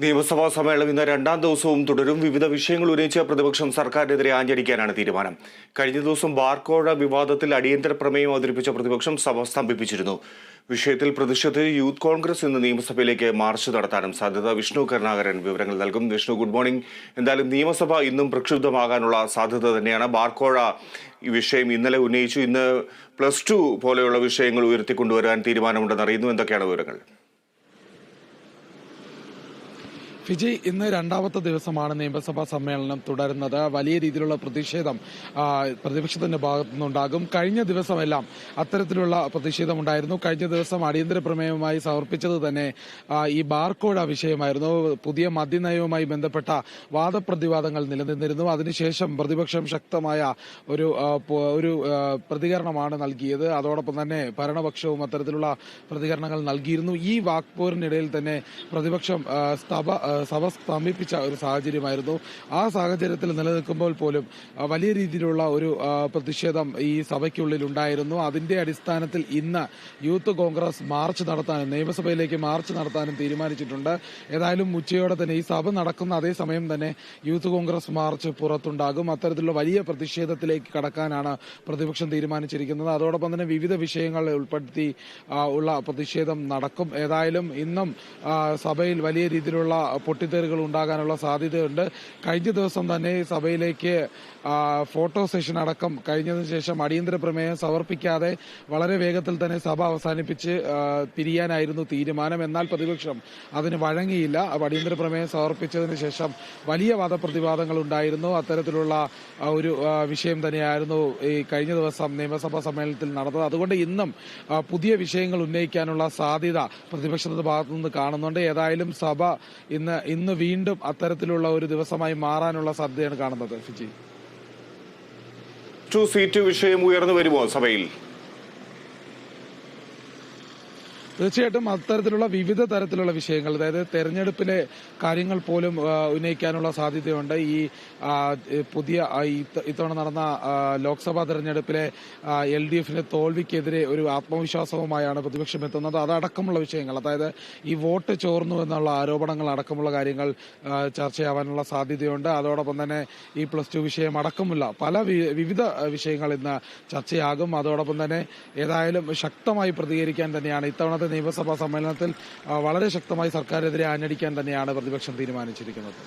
നിയമസഭാ സമ്മേളനം ഇന്ന് രണ്ടാം ദിവസവും തുടരും. വിവിധ വിഷയങ്ങൾ ഉന്നയിച്ച പ്രതിപക്ഷം സർക്കാരിനെതിരെ ആഞ്ഞടിക്കാനാണ് തീരുമാനം. കഴിഞ്ഞ ദിവസം ബാർക്കോഴ വിവാദത്തിൽ അടിയന്തര പ്രമേയം അവതരിപ്പിച്ച പ്രതിപക്ഷം സഭ സ്തംഭിപ്പിച്ചിരുന്നു. വിഷയത്തിൽ പ്രതിഷേധിച്ച് യൂത്ത് കോൺഗ്രസ് ഇന്ന് നിയമസഭയിലേക്ക് മാർച്ച് നടത്താനും സാധ്യത. വിഷ്ണു കരുണാകരൻ വിവരങ്ങൾ നൽകും. Vishnu good morning. എന്തായാലും നിയമസഭ ഇന്നും പ്രക്ഷുബ്ധമാകാനുള്ള സാധ്യത തന്നെയാണ്. ബാർക്കോഴ ഈ വിഷയം ഇന്നലെ ഉന്നയിച്ചു. ഇന്ന് പ്ലസ് ടു പോലെയുള്ള വിഷയങ്ങൾ ഉയർത്തിക്കൊണ്ടുവരാൻ തീരുമാനമുണ്ടെന്ന് അറിയുന്നു. എന്തൊക്കെയാണ് വിവരങ്ങൾ? ഫിജി ഇന്ന് രണ്ടാമത്തെ ദിവസമാണ് നിയമസഭാ സമ്മേളനം തുടരുന്നത്. വലിയ രീതിയിലുള്ള പ്രതിഷേധം പ്രതിപക്ഷത്തിന്റെ ഭാഗത്തു നിന്നുണ്ടാകും. കഴിഞ്ഞ ദിവസമെല്ലാം അത്തരത്തിലുള്ള പ്രതിഷേധം ഉണ്ടായിരുന്നു കഴിഞ്ഞ ദിവസം അടിയന്തര പ്രമേയവുമായി സമർപ്പിച്ചത് തന്നെ ഈ ബാർകോഴ വിഷയമായിരുന്നു. പുതിയ മദ്യനയവുമായി ബന്ധപ്പെട്ട വാദപ്രതിവാദങ്ങൾ നിലനിന്നിരുന്നു. അതിനുശേഷം പ്രതിപക്ഷം ശക്തമായ ഒരു ഒരു പ്രതികരണമാണ് നൽകിയത്. അതോടൊപ്പം തന്നെ ഭരണപക്ഷവും അത്തരത്തിലുള്ള പ്രതികരണങ്ങൾ നൽകിയിരുന്നു. ഈ വാക്പോരിനിടയിൽ തന്നെ പ്രതിപക്ഷം സ്ഥാപ സഭ സ്തംഭിപ്പിച്ച ഒരു സാഹചര്യമായിരുന്നു. ആ സാഹചര്യത്തിൽ നിലനിൽക്കുമ്പോൾ പോലും വലിയ രീതിയിലുള്ള ഒരു പ്രതിഷേധം ഈ സഭയ്ക്കുള്ളിൽ ഉണ്ടായിരുന്നു. അതിന്റെ അടിസ്ഥാനത്തിൽ ഇന്ന് യൂത്ത് കോൺഗ്രസ് മാർച്ച് നടത്താനും നിയമസഭയിലേക്ക് മാർച്ച് നടത്താനും തീരുമാനിച്ചിട്ടുണ്ട്. ഏതായാലും ഉച്ചയോടെ തന്നെ ഈ സഭ നടക്കുന്ന അതേ സമയം തന്നെ യൂത്ത് കോൺഗ്രസ് മാർച്ച് പുറത്തുണ്ടാകും. അത്തരത്തിലുള്ള വലിയ പ്രതിഷേധത്തിലേക്ക് കടക്കാനാണ് പ്രതിപക്ഷം തീരുമാനിച്ചിരിക്കുന്നത്. അതോടൊപ്പം തന്നെ വിവിധ വിഷയങ്ങൾ ഉൾപ്പെടുത്തി ഉള്ള പ്രതിഷേധം നടക്കും. ഏതായാലും ഇന്നും സഭയിൽ വലിയ രീതിയിലുള്ള പൊട്ടിത്തെറികൾ ഉണ്ടാകാനുള്ള സാധ്യതയുണ്ട്. കഴിഞ്ഞ ദിവസം തന്നെ സഭയിലേക്ക് ഫോട്ടോ സെഷൻ അടക്കം കഴിഞ്ഞതിന് ശേഷം അടിയന്തര പ്രമേയം സമർപ്പിക്കാതെ വളരെ വേഗത്തിൽ തന്നെ സഭ അവസാനിപ്പിച്ച് പിരിയാനായിരുന്നു തീരുമാനം. എന്നാൽ പ്രതിപക്ഷം അതിന് വഴങ്ങിയില്ല. അടിയന്തര പ്രമേയം സമർപ്പിച്ചതിന് ശേഷം വലിയ വാദപ്രതിവാദങ്ങൾ ഉണ്ടായിരുന്നു. അത്തരത്തിലുള്ള ഒരു വിഷയം തന്നെയായിരുന്നു ഈ കഴിഞ്ഞ ദിവസം നിയമസഭാ സമ്മേളനത്തിൽ നടന്നത്. അതുകൊണ്ട് ഇന്നും പുതിയ വിഷയങ്ങൾ ഉന്നയിക്കാനുള്ള സാധ്യത പ്രതിപക്ഷത്തിന്റെ ഭാഗത്തുനിന്ന് കാണുന്നുണ്ട്. ഏതായാലും സഭ ഇന്ന് ഇന്ന് ഇന്ന് വീണ്ടും അത്തരത്തിലുള്ള ഒരു ദിവസമായി മാറാനുള്ള സാധ്യതയാണ് കാണുന്നത്. ഫിജി. ടു സീറ്റ് വിഷയം ഉയർന്നു വരുമോ സഭയിൽ? തീർച്ചയായിട്ടും അത്തരത്തിലുള്ള വിവിധ തരത്തിലുള്ള വിഷയങ്ങൾ അതായത് തെരഞ്ഞെടുപ്പിലെ കാര്യങ്ങൾ പോലും ഉന്നയിക്കാനുള്ള സാധ്യതയുണ്ട്. ഈ പുതിയ ഇത്തവണ നടന്ന ലോക്സഭാ തെരഞ്ഞെടുപ്പിലെ എൽ ഡി എഫിന്റെ തോൽവിക്കെതിരെ ഒരു ആത്മവിശ്വാസവുമായാണ് പ്രതിപക്ഷം എത്തുന്നത്. അതടക്കമുള്ള വിഷയങ്ങൾ അതായത് ഈ വോട്ട് ചോർന്നു എന്നുള്ള ആരോപണങ്ങൾ അടക്കമുള്ള കാര്യങ്ങൾ ചർച്ചയാവാനുള്ള സാധ്യതയുണ്ട്. അതോടൊപ്പം തന്നെ ഈ പ്ലസ് ടു വിഷയം അടക്കമുള്ള പല വിവിധ വിഷയങ്ങൾ ഇന്ന് ചർച്ചയാകും. അതോടൊപ്പം തന്നെ ഏതായാലും ശക്തമായി പ്രതികരിക്കാൻ തന്നെയാണ് ഇത്തവണത്തെ നിയമസഭാ സമ്മേളനത്തിൽ വളരെ ശക്തമായി സർക്കാരിനെതിരെ ആഞ്ഞടിക്കാൻ തന്നെയാണ് പ്രതിപക്ഷം തീരുമാനിച്ചിരിക്കുന്നത്.